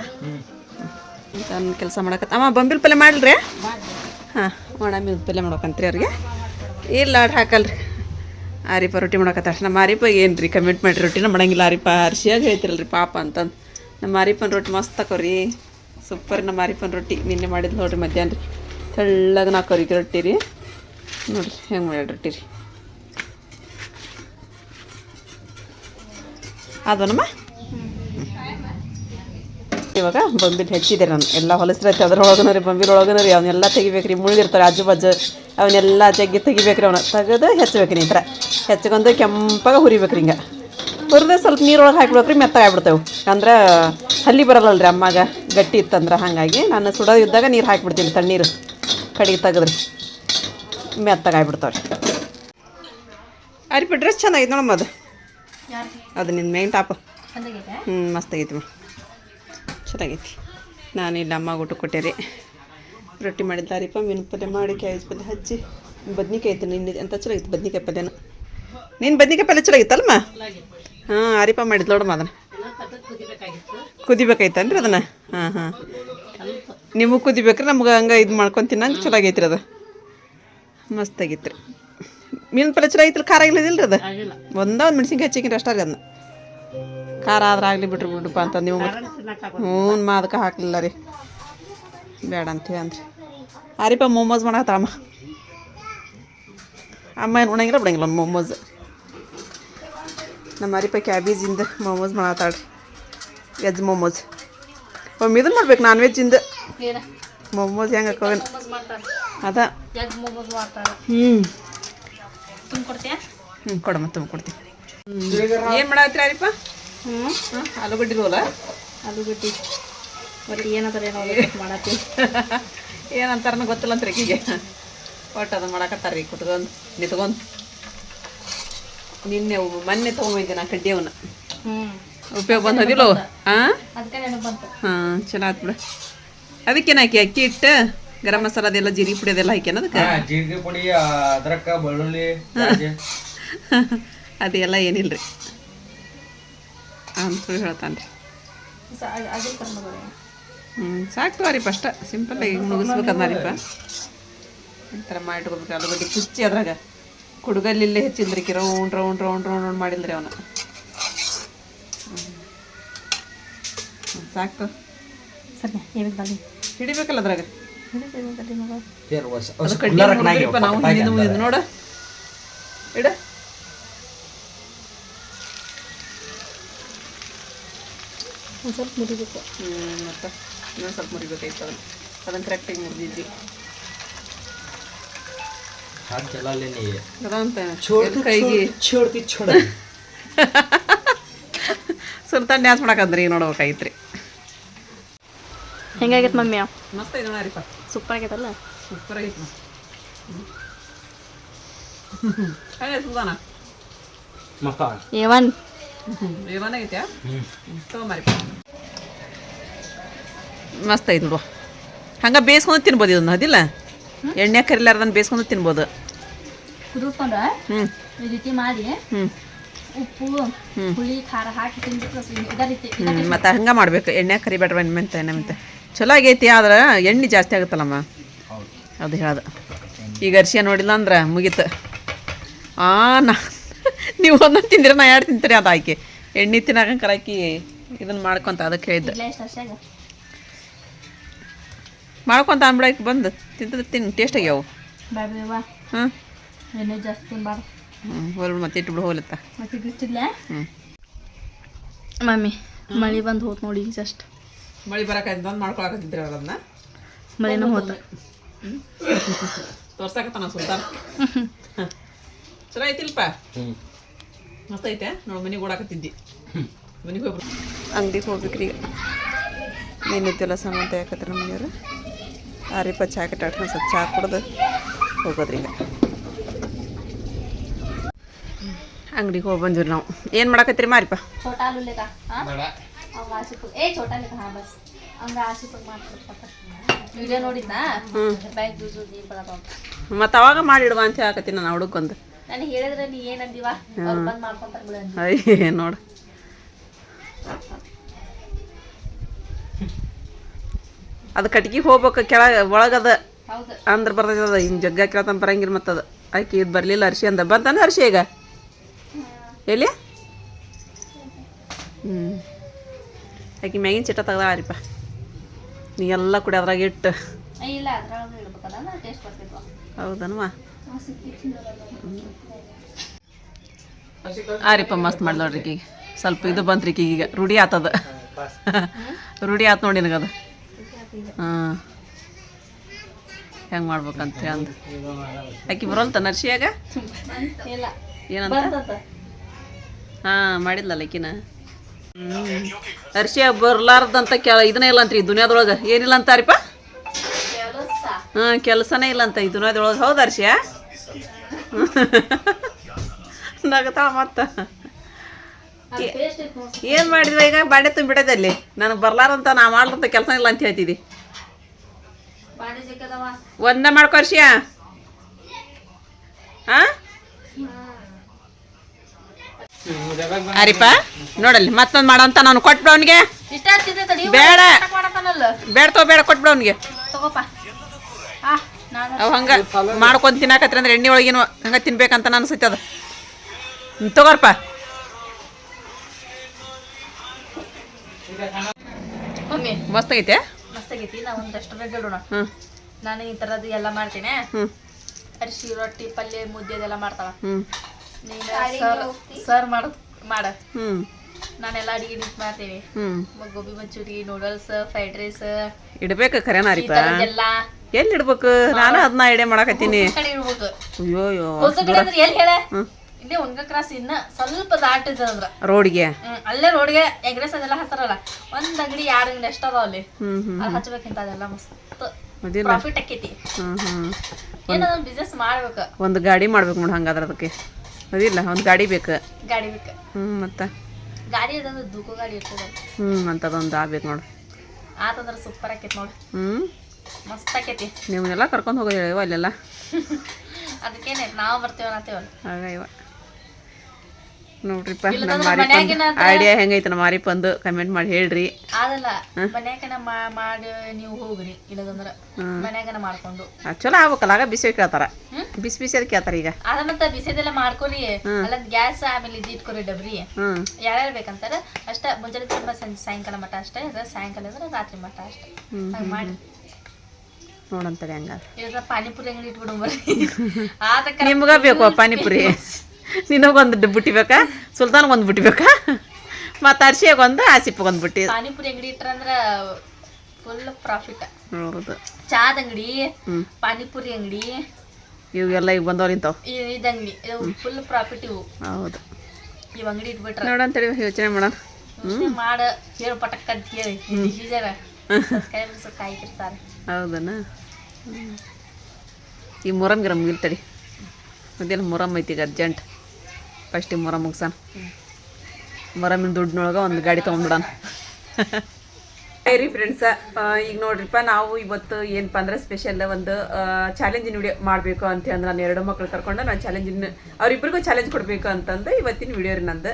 ನಾನು ಕೆಲಸ ಮಾಡಕತ್ತ. ಅಮ್ಮ, ಬಂಬಿಲ್ ಪಲ್ಯ ಮಾಡ್ರಿ ಹಾಂ ಒಣ ಮೀನು ಪಲ್ಯ ಮಾಡ್ಬೇಕಂತ್ರಿ ಅವ್ರಿಗೆ. ಇಲ್ಲ ಆಡ್ ಹಾಕಲ್ರಿ. ಆರಿಪ ರೊಟ್ಟಿ ಮಾಡಕತ್ತ ನಮ್ಮ ಆರಿಪ ಏನು ರೀ ಕಮೆಂಟ್ ಮಾಡಿರಿ ರೊಟ್ಟಿನ ಮಾಡಂಗಿಲ್ಲ ಆರಿಪ. ಅರ್ಶಿಯಾಗಿ ಹೇಳ್ತಿರಲ್ರಿ ಪಾಪ ಅಂತಂದು. ನಮ್ಮ ಆರಿಪನ ರೊಟ್ಟಿ ಮಸ್ತ್ ತಕೋರಿ ಸೂಪರ್ ನಮ್ಮ ಆರಿಪನ ರೊಟ್ಟಿ. ನಿನ್ನೆ ಮಾಡಿದ್ ನೋಡ್ರಿ ಮಧ್ಯಾಹ್ನ ರೀ. ತೆಳ್ಳಗೆ ನಾಕೋರಿ ರೊಟ್ಟಿ ರೀ. ನೋಡ್ರಿ, ಹೆಂಗೆ ಮಾಡಿ ರೊಟ್ಟಿ ರೀ. ಅದನಮ್ಮ? ಇವಾಗ ಬಂಬಿಲ್ ಹೆಚ್ಚಿದೆ ನಾನು. ಎಲ್ಲ ಹೊಲಸ್ರೈತೆ ಅದ್ರೊಳಗನ ರೀ ಬಂಬಿಲ್ ಒಳಗನ ರೀ ಅವನ್ನೆಲ್ಲ ತೆಗಿಬೇಕು ರೀ ಮುಳ್ಳಿರ್ತಾರೆ ಆಜು ಬಾಜು. ಅವನ್ನೆಲ್ಲ ಜಗ್ಗಿ ತೆಗಿಬೇಕು ರೀ ಅವನ್ನ ತೆಗೆದು ಹೆಚ್ಚಬೇಕು ರೀ ಈ ಥರ. ಹೆಚ್ಚಗೊಂದು ಕೆಂಪಾಗ ಹುರಿಬೇಕು ರೀ ಹಿಂಗೆ. ಹುರಿದ್ರೆ ಸ್ವಲ್ಪ ನೀರೊಳಗೆ ಹಾಕ್ಬೇಕು ರೀ ಮೆತ್ತಗೆ ಅಂದ್ರೆ ಹಲ್ಲಿ ಬರಲ್ಲ ರೀ ಅಮ್ಮಾಗ ಗಟ್ಟಿ ಇತ್ತಂದ್ರೆ ಹಾಗಾಗಿ ನಾನು ಸುಡೋದು ಇದ್ದಾಗ ನೀರು ಹಾಕಿಬಿಡ್ತೀನಿ ತಣ್ಣೀರು. ಕಡೆಗೆ ತೆಗೆದ್ರಿ. ಮೆತ್ತಗೆ ಆಗ್ಬಿಡ್ತಾವೆ ರೀ ಅರಿಪ ಡ್ರೆಸ್ ಚೆನ್ನಾಗಿದೆ ನೋಡಮ್ಮ ಅದು. ಅದು ನಿನ್ನ ಮೇನ್ ಟಾಪ್ ಹ್ಞೂ ಮಸ್ತ್ ಆಗೈತಿ ಚೆನ್ನಾಗೈತಿ ನಾನು ಇಲ್ಲಿ ಅಮ್ಮಗೆ ಊಟ ಕೊಟ್ಟೆ ರೀ. ರೊಟ್ಟಿ ಮಾಡಿದ್ದಾರಿಪ್ಪ ಮೀನು ಪಲ್ಯ ಮಾಡಿ ಕಾಯಿ ಪಲ್ಯ ಹಚ್ಚಿ. ಬದ್ನಿಕಾಯಿ ಐತೆ ನಿನ್ನೆ ಅಂತ ಚಲೋ ಐತಿ ಬದ್ನಿಕಾಯಿ ಪಲ್ಯನ? ನೀನು ಬದ್ನಿಕಾಯಿ ಪಲ್ಯ ಚಲೋ ಐತಲ್ಮ ಹಾಂ ಆರಿಪ ಮಾಡಿದ್ ನೋಡಮ್ಮ ಅದನ್ನು. ಕುದಿಬೇಕಾಯ್ತನ್ರಿ ಅದನ್ನು? ಹಾಂ ಹಾಂ. ನಿಮಗೆ ಕುದಿಬೇಕ್ರಿ ನಮ್ಗೆ ಹಂಗೆ ಇದು ಮಾಡ್ಕೊಂಡು ತಿನ್ನಂಗೆ ಚಲೋ ಆಗೈತ್ರಿ ಅದು. ಮಸ್ತ್ ರೀ ಮೀನು ಪಲ್ಯ ಚಲೋ ಆಗಿತ್ತು ಖಾರ ರೀ ಅದು? ಒಂದೇ ಒಂದು ಮೆಣಸಿನ್ಕಾಯಿ ಹಚ್ಚಿಕ್ರಿ ಅಷ್ಟೇ ಅದನ್ನ. ಖಾರ ಆದ್ರೆ ಆಗಲಿ ಬಿಟ್ರಿ ಬಿಡಪ್ಪ ಅಂತ ನೀವು ಹ್ಞೂ ಮಾ ಅದಕ್ಕೆ ಹಾಕ್ಲಿಲ್ಲ ರೀ. ಬೇಡ ಅಂತೀವಿ ಅಂದ್ರಿ. ಆರಿಪ ಮೊಮೋಸ್ ಮಾಡತ್ತಾಳಮ್ಮ ಅಮ್ಮ ಏನು ಉಣಂಗಿಲ್ಲ ಬಿಡಂಗಿಲ್ಲ ಮೊಮೋಸ್ ನಮ್ಮ ಅರಿಪ ಕ್ಯಾಬೇಜಿಂದ ಮೊಮೋಸ್ ಮಾಡತ್ತಾಳ್ರಿ ವೆಜ್ ಮೊಮೋಸ್ ಒಮ್ಮೆ ಇದನ್ನು ಮಾಡ್ಬೇಕು ನಾನ್ ವೆಜ್ಜಿಂದ ಮೊಮೋಸ್ ಹೆಂಗೆ ಹಾಕೋವೇನು ಅದ. ಹ್ಞೂ ಹ್ಞೂ ಕೊಡಮ್ಮ ತುಂಬ ಕೊಡ್ತೀನಿ ಏನು ಮಾಡತ್ತೀರಿ ಅರಿಪ ಹ್ಞೂ ಹಾಂ ಆಲೂಗಡ್ಡೆ ರೋಲ. ಆಲೂಗಡ್ಡಿ. ಮತ್ತೆ ಏನಂತಾರೆ ಏನೋ ಮಾಡತ್ತಿ [LAUGHS] ಏನಂತಾರನ ಗೊತ್ತಿಲ್ಲ ಅಂತ ರೀ ಒಟ್ಟು ಅದು ಮಾಡಕತ್ತಾರ ರೀ ಕುತ್ಕೊಂಡು ನಿತ್ಕೊಂಡು. ನಿನ್ನೆ ಅವು ಮೊನ್ನೆ ತೊಗೊಂಡಿದ್ದೆ ನಾ ಕಡ್ಡಿ ಅವನ್ನ ಹ್ಞೂ ಉಪಯೋಗ ಬಂದದಿಲ್ಲ ಹಾಂ ಹಾಂ ಚಲೋ ಆತ್ ಬಿಡು. ಅದಕ್ಕೇನು ಹಾಕಿ ಅಕ್ಕಿ ಇಟ್ಟು ಗರಂ ಮಸಾಲ ಅದೆಲ್ಲ ಜೀರಿಗೆ ಪುಡಿ ಅದೆಲ್ಲ ಹಾಕ್ಯಾನ ಅದಕ್ಕೆ? ಜೀರಿಗೆ ಪುಡಿ ಅದ್ರಕ್ಕ ಬೆಳ್ಳುಳ್ಳಿ. [LAUGHS] ಅದೆಲ್ಲ ಏನಿಲ್ಲ ರೀ ಅಂತ ಹೇಳ್ತಾನೆ ಹ್ಞೂ ಸಾಕು ತಗೋರಿಪ್ಪ ಅಷ್ಟ ಸಿಂಪಲ್ ಆಗಿ ಮುಗಿಸ್ಬೇಕದ ಮಾರಿಪ್ಪ ಈ ಥರ ಮಾಡಿಟ್ಕೊಬೇಕು ಆಲೂಗಡ್ಡೆ ಕುಚ್ಚಿ ಅದ್ರಾಗ. ಕುಡುಗಲ್ಲಿಲ್ಲೇ ಹೆಚ್ಚಿಂದ್ರಿ ಕಿ round round round round round ಮಾಡಿಲ್ರಿ ಅವನು. ಸಾಕು ಸರಿ ಹೇಳಿ ಬನ್ನಿ. ಹಿಡಿಬೇಕಲ್ಲ ಅದ್ರಾಗ? ಹಿಡಿಬೇಕು ನೋಡು. ಅದು ಒಂದು ಸ್ವಲ್ಪ ಮುರಿಬೇಕು ಹ್ಞೂ ಮತ್ತೆ ಇನ್ನೊಂದು ಸ್ವಲ್ಪ ಮುರಿಬೇಕಾಯ್ತು ಅದನ್ನು ಅದನ್ನು ಕರೆಕ್ಟಾಗಿ ಮುರಿದಿದ್ವಿ हाथ चला ले नहीं है ಅದಂತ छोड़ ಎಲ್ಲಿ ಕೈಗೆ छोड़ती छोड़ ಸುಲ್ತಾನ್ ಡ್ಯಾನ್ಸ್ ಮಾಡಕಂದ್ರಿ ಈಗ ನೋಡ್ಬೇಕಾಗಿತ್ರಿ ಹೆಂಗಾಗೈತೆ ಮಮ್ಮಿ ಮಸ್ತ್ ಐತೆ ನೋಡ್ರಿಪ್ಪ ಸೂಪರ್ ಆಗೈತಲ್ಲ ಸೂಪರ್ ಆಗೈತೆ ಹಾಗೆ ಸುಲ್ತಾನ मकान ಏವನ್ ಏನಾಗೈತೆ ತೊಗೊಂಬರಿಪ್ಪ ಮಸ್ತ್ ಐತೆ ನೋಡುವ ಹಂಗೆ ಬೇಯಿಸ್ಕೊಂಡು ತಿನ್ಬೋದು ಇದನ್ನ ಅದಿಲ್ಲ? ಎಣ್ಣೆ ಕರಿಲಾರ್ದನ್ನ ಬೇಯಿಸ್ಕೊಂಡು ತಿನ್ಬೋದು. ಮತ್ತೆ ಹ್ಞೂ ಈ ರೀತಿ ಮಾಡಿ ಹ್ಞೂ ಉಪ್ಪು ಹುಳಿ ಖಾರ ಹಾಕಿ ತಿನ್ಬಿಟ್ರೆ ಸ- ಇದೇ ರೀತಿ ಹ್ಞೂ ಮತ್ತು ಹಂಗೆ ಮಾಡ್ಬೇಕು. ಎಣ್ಣೆ ಕರಿಬೇಡ್ರ ಮೆಂತೆ ಮೆಂತೆ. ಚಲೋ ಆಗೈತಿ ಆದ್ರೆ ಎಣ್ಣೆ ಜಾಸ್ತಿ ಆಗುತ್ತಲ್ಲಮ್ಮ? ಅದು ಹೇಳ್ದ. ಈಗ ಅರ್ಶಿಯ ನೋಡಿಲ್ಲ ಅಂದ್ರೆ ಮುಗೀತು. ಆ ನಾ [LAUGHS] ನೀವು ಒಂದೊಂದು ತಿಂದಿರ ನಾ ಎರಡು ತಿಂತೀರಿ ಅದು ಆಕೆ ಎಣ್ಣೆ ತಿನ್ನಾಕ ಕರಾಕಿ ಇದನ್ನು ಮಾಡ್ಕೊಂತ ಅದಕ್ಕೆ ಹೇಳಿದ್ದೆ. ಮಾಡ್ಕೊಂತ ಅಂಬಿಡಕ್ಕೆ ಬಂದು. ತಿಂತದ ತಿನ್ ಟೇಸ್ಟ್ ಆಗ್ಯಾವು ಹಾಂ ಎಣ್ಣೆ ಜಾಸ್ತಿ ತಿನ್ಬಾರ್ದು. ಹ್ಞೂ ಹೋಲ್ಬಿಡು ಮತ್ತೆ ಇಟ್ಬಿಡು ಹೋಲತ್ತ ಹ್ಞೂ ಮಮ್ಮಿ ಮಳೆ ಬಂದು ಹೋತ್ ನೋಡಿ ಈಗ ಜಸ್ಟ್ ಮಳೆ ಬರಕಾಯ್ತು ಬಂದು ಮಾಡ್ಕೊಳಕತ್ತಿದ್ರಿ ಅದನ್ನ. ಮಳೆನೂ ಹೋತ. ತೋರ್ಸಾಕತ್ತಾನ ಸುಲ್ತಾನ. ಚಲೋ ಐತಿಲ್ಪ? ಮಸ್ತ್ ಐತೆ ನೋಡಿ ಮನೆಗೆ ಓಡಾಕತ್ತಿದ್ದಿ. ಮನೆಗೆ ಹೋಗ್ಬೇಕು ಅಂಗಡಿಗೆ ಹೋಗ್ಬೇಕ್ರಿ ಈಗ. ನಿನ್ನಿದ್ದೆಲ್ಲ ಸಾಮಾನು ತೆಗಿಯಕತ್ರಿ ನಮ್ಮ ಮನೆಯವ್ರು. ಆರಿಪ್ಪ ಚಹಾ ಕಟ್ಟಾಡ್ಕೊಂಡು ಸ್ವಲ್ಪ ಚಹಾ ಕುಡ್ದು ಹೋಗೋದ್ರಿ ಈಗ ಅಂಗಡಿಗೆ ಹೋಗಿ ಬಂದಿರಿ ನಾವು. ಏನು ಮಾಡಕತ್ತೀರಿ ಮಾರಿಪ್ಪ? ಮತ್ತೆ ಅವಾಗ ಮಾಡಿಡುವ ಅಂತ ಹೇಳಕತ್ತೀನಿ ನಾನು ಹುಡುಕೊಂದು ನೋಡು. ಅದು ಕಟ್ಗೆ ಹೋಗ್ಬೇಕು ಕೆಳಗೆ ಒಳಗದ ಅಂದ್ರೆ ಬರ್ತೈತದ ಹಿಂಗೆ ಜಗ್ಗ ಕೇಳ್ತಾನೆ ಬರಂಗಿಲ್ಲ ಅದು. ಆಕೆ ಇದು ಬರಲಿಲ್ಲ ಅರ್ಶಿ ಅಂದ. ಬಂತಾನೆ ಅರ್ಶಿ ಈಗ? ಎಲ್ಲಿ? ಹ್ಞೂ ಆಕೆ ಮ್ಯಾಗಿನ ಚಿಟ್ಟ ತೆಗ್ದಾರಿಪ್ಪ ನೀ ಎಲ್ಲ ಕುಡಿ ಅದ್ರಾಗ ಇಟ್ಟು. ಹೌದನ್ವ? ಆರಿಪ್ಪ ಮಸ್ತ್ ಮಾಡಿ ನೋಡ್ರಿ ಈಗ ಸ್ವಲ್ಪ ಇದು ಬಂತ್ರಿ ಈಗ. ರೂಢಿ ಆತದ. ರೂಢಿ ಆತ್ ನೋಡಿ ನನಗದು. ಹಾಂ. ಹೆಂಗೆ ಮಾಡ್ಬೇಕಂತ ಅಂದ. ಆಕಿ ಬರೋಲ್ತ ನರ್ಸಿಯಾಗ? ಏನಂತ? ಹಾಂ ಮಾಡಿದ್ಲಲ್ಲ ಆಕಿನ? ಅರ್ಶಿಯಾಗ ಬರ್ಲಾರ್ದಂತ ಕೆ ಇದನ್ನೇ ಇಲ್ಲ ಅಂತ್ರಿ ಈ ದುನಿಯಾದೊಳಗೆ. ಏನಿಲ್ಲ ಅಂತಾರಿಪ್ಪ ರೀಪ ಹಾಂ ಕೆಲಸನೇ ಇಲ್ಲ ಅಂತ ಈ ದುನಿಯಾದೊಳಗೆ. ಹೌದು ಅರ್ಶಿಯ ನಗತಾ ಮತ್ತ ಅದು ಟೇಸ್ಟ್ ಇತ್ತು ನೋಡಿ ಏನು ಮಾಡಿದ್ರೆ ಈಗ? ಬಾಂಡೆ ತುಂಬಿಟ್ಟೈತೆ ಅಲ್ಲಿ ನನಗೆ ಬರ್ಲಾರಂತ ನಾ ಮಾಡ್ಲಂತ ಕೆಲಸ ಇಲ್ಲ ಅಂತ ಹೇಳ್ತಿದ್ದಿ ಒಂದ ಮಾಡ್ಕೊರ್ಷಿಯ ಅರಿಪ ನೋಡಲ್ಲಿ ಮತ್ತೊಂದು ಮಾಡಂತ ನಾನು ಕೊಟ್ಬಿಡ ಅವನಿಗೆ. ಬೇಡ. ಬೇಡ ತಗೋ ಬೇಡ ಕೊಟ್ಬಿಡ ಅವನಿಗೆ. ಅವು ಹಂಗೆ ಮಾಡ್ಕೊಂಡು ತಿನ್ನಾಕತ್ರಿ ಅಂದ್ರೆ ಎಣ್ಣೆ ಒಳಗೇನು ಹಂಗೆ ತಿನ್ಬೇಕಂತ ನಾನು ಅದು ತಗೋರ್ಪ. ಮಮ್ಮಿ ಮಸ್ತ್ ಐತೆ ಮಸ್ತ್ ಆಗೈತಿ ನಾ ಒಂದು ರೆಸ್ಟೋರೆಂಟ್ ಇಡೋಣ ಹ್ಞೂ ನಾನು ಈ ಥರದ್ದು ಎಲ್ಲ ಮಾಡ್ತೀನಿ. ಅರಿಶಿ ರೊಟ್ಟಿ ಪಲ್ಯ ಮುದ್ದೆ ಅದೆಲ್ಲ ಮಾಡ್ತಾವ ಹ್ಞೂ ನೀನು ಸರ್ ಮಾಡು ಮಾಡ. ನಾನೆಲ್ಲ ಅಡಿಗೆ ನಿಂತು ಮಾಡ್ತೀನಿ. Gobi manchuri noodles fried rice ಇಡ್ಬೇಕು ಖರೇನ ಈ ಎಲ್ಲಿ ಇಡ್ಬೇಕು ನಾನು ಅದನ್ನ ಐಡಿಯಾ ಮಾಡಕತ್ತೀನಿ. ಕಡೆ ಇಡ್ಬೇಕು ಅಯ್ಯೋ ಅಯ್ಯೋ ಹೊಸ ಕಡೆ ಅಂದ್ರೆ ಎಲ್ಲಿ ಹೇಳ. ಇಲ್ಲೇ ಒಣಗ ಕ್ರಾಸ್ ಇನ್ನ ಸ್ವಲ್ಪ ದಾಟಿದ ಅಂದ್ರ. ರೋಡ್ಗೆ? ಹ್ಮ್, ಅಲ್ಲೇ ರೋಡ್ಗೆ ಎಗ್ರೆಸ್ ಅದೆಲ್ಲ ಹಚ್ತಾರಲ್ಲ ಒಂದ್ ಅಂಗಡಿ ಯಾರ ಅಂಗಡಿ ಅಷ್ಟ ಅದಾವ ಅಲ್ಲಿ. ಅಲ್ಲಿ ಹಚ್ಬೇಕಂತ ಅದೆಲ್ಲ ಮಸ್ತ್ ಪ್ರಾಫಿಟ್ ಆಕೈತಿ. ಹ್ಞೂ ಹ್ಞೂ ಏನೋ ಬಿಸ್ನೆಸ್ ಮಾಡ್ಬೇಕು. ಒಂದು ಗಾಡಿ ಮಾಡ್ಬೇಕು ನೋಡ್ ಹಂಗಾದ್ರ ಅದಕ್ಕೆ. ಅದಿಲ್ಲ ಒಂದು ಗಾಡಿ ಬೇಕು. ಗಾಡಿ ಬೇಕು. ಹ್ಮ್ ಮತ್ತು? ಗಾಡಿ ಅದಂದ್ರೆ ದೂಕು ಗಾಡಿ ಇರ್ತದ. ಹ್ಞೂ ಅದೊಂದು ಆಗ್ಬೇಕು ನೋಡ್. ಆತಂದ್ರ ಸೂಪರ್ ಆಕೈತಿ ನೋಡಿ. ಹ್ಮ್. ಮಸ್ತ್ ಆಕೈತಿ. ನಿಮ್ನೆಲ್ಲ ಕರ್ಕೊಂಡು ಹೋಗೋ ಹೇಳಿವ ಅಲ್ಲೆಲ್ಲ? [LAUGHS] ಅದಕ್ಕೇನೆ ನಾವು ಬರ್ತೇವೆ ಅನ್ನತ್ತೇವಲ್ಲ. ಹಾಗೆ ಇವ. ನೋಡ್ರಿಪ್ಪ ನಮ್ಮ ಮಾರಿಪಂದು ಐಡಿಯಾ ಹೆಂಗೈತೆ ನಮ್ಮ ಮಾರಿಪಂದು ಕಮೆಂಟ್ ಮಾಡಿ ಹೇಳ್ರಿ. ಅದಲ್ಲ ಮನ್ಯಾಗನ ಮಾಡಿ ನೀವು ಹೋಗ್ರಿ ಇಲ್ಲದಂದ್ರ ಮನ್ಯಾಗನ ಮಾಡ್ಕೊಂಡು. ಚಲೋ ಆಗ್ಬೇಕಲ್ಲ ಆಗ ಬಿಸಿ ಕೇಳ್ತಾರ. ಬಿಸಿ ಬಿಸಿ ಅದ ಕೇಳ್ತಾರ ಈಗ. ಅದ ಮತ್ತ ಬಿಸಿದೆಲ್ಲ ಮಾಡ್ಕೊರಿ ಅಲ್ಲ ಗ್ಯಾಸ್ ಆಮೇಲೆ ಇದು ಇಟ್ಕೊರಿ ಡಬ್ರಿ. ಯಾರ್ಯಾರು ಬೇಕಂತಾರ ಅಷ್ಟ ಮುಂಜಾನೆ ತುಂಬ ಸಂಜೆ ಸಾಯಂಕಾಲ ಮಟ್ಟ ಅಷ್ಟೇ ಅದ ಸಾಯಂಕಾಲ ಅಂದ್ರೆ ರಾತ್ರಿ ಮಟ್ಟ ಅಷ್ಟೇ. ಹಂಗ್ ಮಾಡಿ. ನೋಡಂತಾರೆ ಹಂಗಾರೆ. ಪಾನಿಪುರಿ ಅಂಗಡಿ ಇಟ್ಬಿಡು [LAUGHS] ನಿಮ್ಗೆ ಬೇಕು ಪಾನಿಪುರಿ. [LAUGHS] ನಿನಗೊಂದು ಬುಟ್ಟಿ ಬೇಕಾ? ಸುಲ್ತಾನ್ಗೆ ಒಂದು ಬುಟ್ಟಿ ಬೇಕಾ? ಮತ್ತು ಅರ್ಶಿಯಾಗ ಒಂದು ಆಸಿಪ್ಗೆ ಒಂದು ಬುಟ್ಟಿ. ಪಾನಿಪುರಿ ಅಂಗಡಿ ಇಟ್ರಂದ್ರ ಫುಲ್ ಪ್ರಾಫಿಟ್ ಹೌದು. ಚಾದ ಅಂಗಡಿ ಪಾನಿಪುರಿ ಅಂಗಡಿ. ಇವೆಲ್ಲ ಈಗ ಬಂದವ್ರು ಇಂಥವು. ಇದು ಅಂಗಡಿ. ಫುಲ್ ಪ್ರಾಫಿಟ್ ಇವು. ಹೌದು. ಇವ್ ಅಂಗಡಿ ಇಟ್ಬಿಟ್ರ. ನೋಡಂತೇಳಿ ಯೋಚನೆ ಮಾಡೋಣ. ಮಾಡ. ಹೇಳು ಪಟಕ್ ಅಂತ ಹೇಳಿ. ಸಬ್ಸ್ಕ್ರೈಬರ್ಸ್ ಕಾಯ್ತಿರ್ತಾರೆ. ಹೌದನ? ಈ ಮೊರಮ್ ಗಿರಮ್ ಮುಗಿಲ್ತಡಿ ಅದೇನು ಮೊರಮ್ ಐತಿ ಈಗ ಅರ್ಜೆಂಟ್ ಫಸ್ಟ್ ಮೊರ ಮುಗ್ಸಾನ ಮೊರಮಿನ ದುಡ್ಡಿನೊಳಗೆ ಒಂದು ಗಾಡಿ ತೊಗೊಂಡ್ಬಿಡೋಣ. ರೀ ಫ್ರೆಂಡ್ಸ ಈಗ ನೋಡ್ರಿಪ್ಪ, ನಾವು ಇವತ್ತು ಏನಪ್ಪ ಅಂದ್ರೆ ಸ್ಪೆಷಲ್ ಒಂದು ಚಾಲೆಂಜಿನ ವಿಡಿಯೋ ಮಾಡಬೇಕು ಅಂತ ಅಂದ್ರೆ ನಾನು ಎರಡು ಮಕ್ಳು ಕರ್ಕೊಂಡು ನಾನು ಚಾಲೆಂಜಿನ ಅವರಿಬ್ಬರಿಗೂ ಚಾಲೆಂಜ್ ಕೊಡಬೇಕು ಅಂತಂದು ಇವತ್ತಿನ ವಿಡಿಯೋ ರೀ ನಂದು.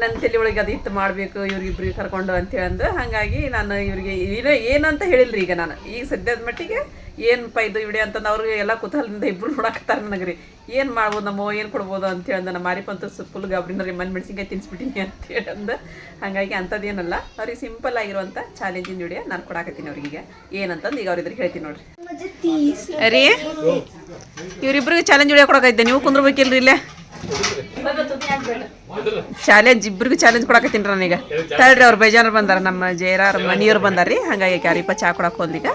ನನ್ನ ತಲೆ ಒಳಗೆ ಅದು ಇತ್ತು ಮಾಡಬೇಕು ಇವ್ರಿಗಿಬ್ರಿಗೆ ಕರ್ಕೊಂಡು ಅಂತೇಳಿ ಅಂದು ಹಾಗಾಗಿ ನಾನು ಇವ್ರಿಗೆ ಏನೋ ಏನಂತ ಹೇಳಿಲ್ಲ ರೀ ಈಗ ನಾನು. ಈಗ ಸದ್ಯದ ಮಟ್ಟಿಗೆ ಏನಪ್ಪ ಇದು ವಿಡಿಯೋ ಅಂತಂದು ಅವ್ರಿಗೆ ಎಲ್ಲ ಕುತೂಹಲದಿಂದ ಇಬ್ಬರು ನೋಡಕತ್ತಾರ ನನಗೆ ರೀ ಏನು ಮಾಡ್ಬೋದು ನಮ್ಮ ಏನು ಕೊಡ್ಬೋದು ಅಂತೇಳಿ ನಾನು ಮಾರಿಪಂತ ಮಾರಿಪಂತು ಫುಲ್ ಗಾಬ್ರಿನ ರೀ ಮನೆ ಮೆಣಸಿನ್ಕಾಯಿ ತಿನ್ಸ್ಬಿಟ್ಟಿನಿ ಅಂತೇಳಿ ಅಂದು. ಹಾಗಾಗಿ ಅಂಥದ್ದೇನಲ್ಲ ಅವ್ರಿಗೆ ಸಿಂಪಲ್ ಆಗಿರುವಂಥ ಚಾಲೆಂಜಿನ ವಿಡಿಯೋ ನಾನು ಕೊಡಾಕತ್ತೀನಿ ಅವ್ರಿಗೆ ಏನಂತಂದು ಈಗ ಅವ್ರಿದ್ರೆ ಹೇಳ್ತೀನಿ ನೋಡ್ರಿ. ರೀ? ಇವ್ರಿಬ್ರಿಗೆ ಚಾಲೆಂಜ್ ವಿಡಿಯೋ ಕೊಡಕೈತೆ ನೀವು ಕುಂದ್ರಬೇಕಿಲ್ರಿ ಇಲ್ಲೇ? ಚಾಲೆಂಜ್ ಇಬ್ರಿಗೂ ಚಾಲೆಂಜ್ ಕೊಡಕತ್ತೀನಿ ನಾನೀಗ ತಳ್ರಿ ಅವ್ರು ಬೇಜಾರು ಬಂದಾರ, ನಮ್ಮ ಜಯರಾರ್ ಮನಿಯವ್ರು ಬಂದಾರ್ರಿ. ಹಂಗಾಗಿ ಯಾರಿಪ್ಪ ಚಾ ಕೊಡಕ್ ಹೋದ್ಲೀಗ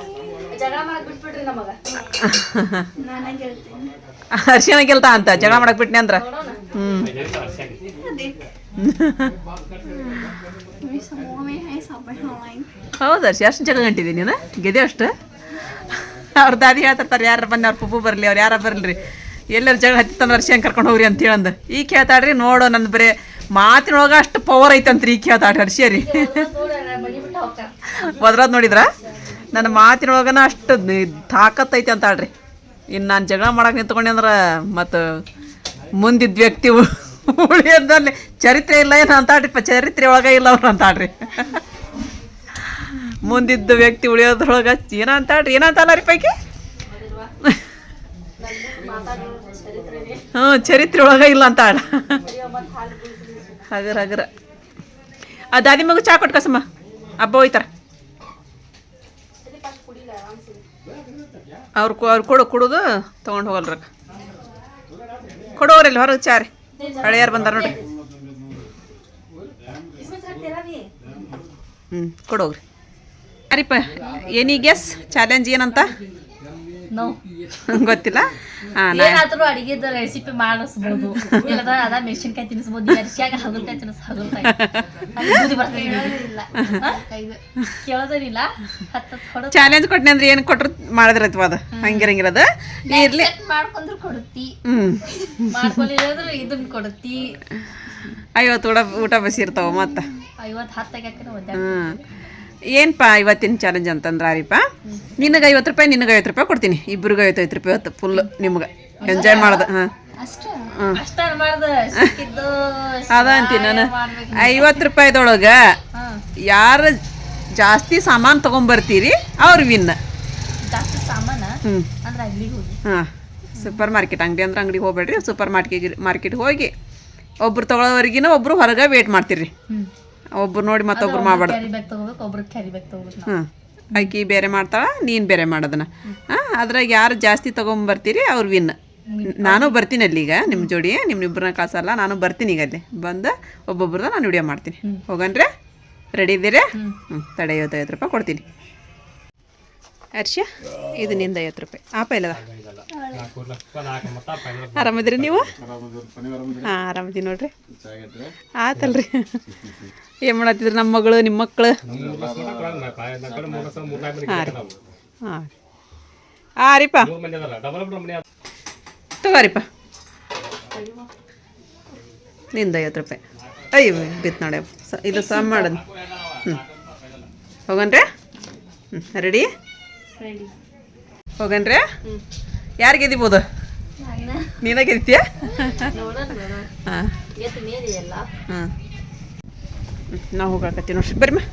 ಅರ್ಶನ [LAUGHS] ಕೆಲ್ತ ಅಂತ, ಜಗಳ ಮಾಡಕ್ ಬಿಟ್ನಿ ಅಂದ್ರ. ಹ್ಮ್. ಹೌದು ಅರ್ಶಿ ಅಷ್ಟು ಜಗಳ ಗಂಟಿದಿ ನೀನು? ಗೆದೆ ಅಷ್ಟು? ಅವ್ರ ದಾದಿ ಹೇಳ್ತಿರ್ತಾರೆ ಯಾರ ಬಂದು ಅವ್ರ ಪುಪ್ಪು ಬರಲಿ, ಅವ್ರು ಯಾರ ಬರಲ್ರಿ? ಎಲ್ಲರ ಜಗಳ ಹತ್ತಿತ್ತಂದ್ರೆ ಅರ್ಶಿಯಂಗ್ ಕರ್ಕೊಂಡು ಹೋಗ್ರಿ ಅಂತ ಹೇಳಂದ. ಈ ಕೇಳ್ತಾಡ್ರಿ ನೋಡು ನಂದು ಬರೀ ಮಾತಿನೊಳಗ ಅಷ್ಟು ಪವರ್ ಐತಂತ್ರಿ ಈ ಕೇಳ್ತಾಡ್ರಿ ಹರ್ಷಿಯ ರೀ ಬದ್ರದ್ ನೋಡಿದ್ರ? ನನ್ನ ಮಾತಿನೊಳಗನ ಅಷ್ಟು ತಾಕತ್ ಐತಿ ಅಂತ ಹೇಳ್ರಿ ಇನ್ನು ನಾನು ಜಗಳ ಮಾಡಕ್ಕೆ ನಿಂತ್ಕೊಂಡೆ ಅಂದ್ರೆ ಮತ್ತು ಮುಂದಿದ್ದ ವ್ಯಕ್ತಿ ಉ- ಉಳಿಯೋದ್ರಲ್ಲಿ ಚರಿತ್ರೆ ಇಲ್ಲ ಏನು ಅಂತಾಡ್ರಿಪ್ಪ ಚರಿತ್ರೆ ಒಳಗೆ ಇಲ್ಲ ಅವ್ರು ಅಂತಾಡ್ರಿ ಮುಂದಿದ್ದ ವ್ಯಕ್ತಿ ಉಳಿಯೋದ್ರೊಳಗೆ ಏನ ಅಂತಾಡ್ರಿ ಏನಂತಲ್ಲ ರೀ ಪೈಕಿ? ಹ್ಞೂ, ಚರಿತ್ರೆ ಒಳಗೆ ಇಲ್ಲ ಅಂತ ಆಡ ಹಗರ ಹಗರ. ಆ, ದಾದಿ ಮಗು ಚಾ ಕೊಟ್ಟು ಕಸಮ್ಮ ಹಬ್ಬ ಹೋಯ್ತಾರ. ಅವ್ರು ಅವ್ರು ಕೊಡು, ಕುಡುದು, ತೊಗೊಂಡು ಹೋಗಲ್ರ. ಕೊಡೋರಿಲ್ಲ ಹೊರಗೆ ಚಾ ರೀ. ಹಳೆಯಾರು ಬಂದಾರ ನೋಡ್ರಿ. ಹ್ಞೂ ಕೊಡೋಗ್ರಿ. ಅರಿಪ್ಪ ಏನಿ ಗೆಸ್, ಚಾಲೆಂಜ್ ಏನಂತ? [LAUGHS] ಗೊತ್ತಿಲ್ಲ? ಏನಾದ್ರೂ ಅಡಿಗೆದ ರೆಸಿಪಿ ಮಾಡಿಸ್ಬೋದು. ಇಲ್ಲದ ಅದ ಮೆಣಸಿನ್ಕಾಯಿ ತಿನ್ನಿಸ್ಬೋದು ಅರ್ಶಿಯಾಗ ಹಗಲ್ಕಾಯಿ ತಿನ್ನಿಸ್ ಹಗಲ್ಕಾಯಿ. ಕೇಳೋದೇನಿಲ್ಲ. ಚಾಲೆಂಜ್ ಕೊಟ್ಟನೆ ಅಂದ್ರೆ ಏನು ಕೊಟ್ರು ಮಾಡಿದ್ರತ್ವ ಅದು? ಹಂಗಿರಂಗಿರೋದು ಇರ್ಲಿ. ಮಾಡ್ಕೊಂಡ್ರು ಕೊಡುತ್ತಿ ಮಾಡ್ಕೊಳ್ಳಿಲ್ಲ ಇದನ್ನ ಕೊಡುತ್ತಿ ಐವತ್ತು ಊಟ ಊಟ ಬಸಿ ಇರ್ತಾವ ಮತ್ತೆ. ಐವತ್ತು ಹತ್ತಾಗ ಹಾಕಿದ್ರೆ ಹ್ಞೂ ಏನಪ್ಪ ಇವತ್ತಿನ ಚಾಲೆಂಜ್ ಅಂತಂದ್ರೆ ರೀಪ? ನಿನಗೆ ಐವತ್ತು ರೂಪಾಯಿ ನಿನಗೆ ಐವತ್ತು ರೂಪಾಯಿ ಕೊಡ್ತೀನಿ. ಇಬ್ರಿಗೆ ಐವತ್ತೈದು ರೂಪಾಯಿ ಇವತ್ತು ಫುಲ್ ನಿಮ್ಗೆ. ಎಂಜಾಯ್ ಮಾಡ್ದೆ. ಹಾಂ. ಅಷ್ಟ? ಮಾಡ್ದ ಸಿಕ್ಕಿದ್ದು ಅದ ಅಂತೀನಿ ನಾನು. ಐವತ್ತು ರೂಪಾಯಿದೊಳಗೆ ಯಾರು ಜಾಸ್ತಿ ಸಾಮಾನು ತೊಗೊಂಬರ್ತೀರಿ ಅವ್ರು ವಿನ್ ಜಾಸ್ತಿ ಸಾಮಾನ? ಹ್ಞೂ ಅಂದ್ರೆ ಅಲ್ಲಿಗೆ ಹೋಗಿ. ಹಾಂ. ಸೂಪರ್ ಮಾರ್ಕೆಟ್ ಅಂಗಡಿ ಅಂದ್ರೆ ಅಂಗಡಿಗೆ ಹೋಗ್ಬೇಡ್ರಿ. ಸೂಪರ್ ಮಾರ್ಕೆಟ್ ಮಾರ್ಕೆಟ್ ಹೋಗಿ ಒಬ್ರು ತಗೊಳ್ಳೋವರೆಗಿನ ಒಬ್ರು ಹೊರಗೆ ವೇಟ್ ಮಾಡ್ತೀರಿ ಒಬ್ರು ನೋಡಿ ಮತ್ತೊಬ್ರು ಮಾಡ್ಬಾರ್ದು ಕ್ಯಾರಿ ಬ್ಯಾಗ್ ತಗೋಬೇಕು ಒಬ್ರಿಗೆ ಕ್ಯಾರಿ ಬ್ಯಾಗ್ ತಗೋಬೇಕು ನಾವು. ಹಾಂ ಆಕಿ ಬೇರೆ ಮಾಡ್ತಾಳ ನೀನು ಬೇರೆ ಮಾಡೋದನ್ನ. ಹಾಂ ಅದ್ರಾಗ ಯಾರು ಜಾಸ್ತಿ ತೊಗೊಂಬರ್ತೀರಿ ಅವ್ರು ವಿನ್ ನಾನು ಬರ್ತೀನಿ ಅಲ್ಲಿ ಈಗ ನಿಮ್ಮ ಜೋಡಿ ನಿಮ್ಮಿಬ್ಬರನ್ನ ಕಾಸಲ್ಲ ನಾನು ಬರ್ತೀನಿ ಈಗ ಅಲ್ಲಿ. ಬಂದು ಒಬ್ಬೊಬ್ರದ ನಾನು ವಿಡಿಯೋ ಮಾಡ್ತೀನಿ. ಹೋಗನ್ರೆ? ರೆಡಿ ಇದ್ದೀರಿ? ಹ್ಞೂ ತಡೆ ಐವತ್ತು ರೂಪಾಯಿ ಕೊಡ್ತೀನಿ. ಹರ್ಷ ಇದು ನಿಂದ ಐವತ್ತು ರೂಪಾಯಿ. ಆಪ ಇಲ್ಲದ ಆರಾಮದಿರಿ ನೀವು? ಹಾಂ ಆರಾಮದಿ ನೋಡ್ರಿ. ಆತಲ್ರಿ. ಏನು ಮಾಡತ್ತಿದ್ರಿ ನಮ್ಮ ಮಗಳು ನಿಮ್ಮ ಮಕ್ಕಳು ಹಾಂ ರೀ. ಹಾಂ ಹಾಂ ರೀಪ್ಪ ತಗೋರಿಪ್ಪ ನಿಂದ ಐವತ್ತು ರೂಪಾಯಿ. ಅಯ್ಯ ಬಿತ್ತು ನೋಡಿ. ಇದು ಸಮ್ ಮಾಡೋದು ಹ್ಞೂ ಹೋಗನ್ರಿ. ಹ್ಞೂ ರೆಡಿ? ಹೋಗನ್ರೆ. ಯಾರು ಗೆದಿಬೋದು ನೀನ ಗೆದ್ತೀಯ ಹಾಂ. ಹಾಂ ನಾವು ಹೋಗಾಕತ್ತೀವಿ ನೋಡ್ರಿ ಬರ್ರಿ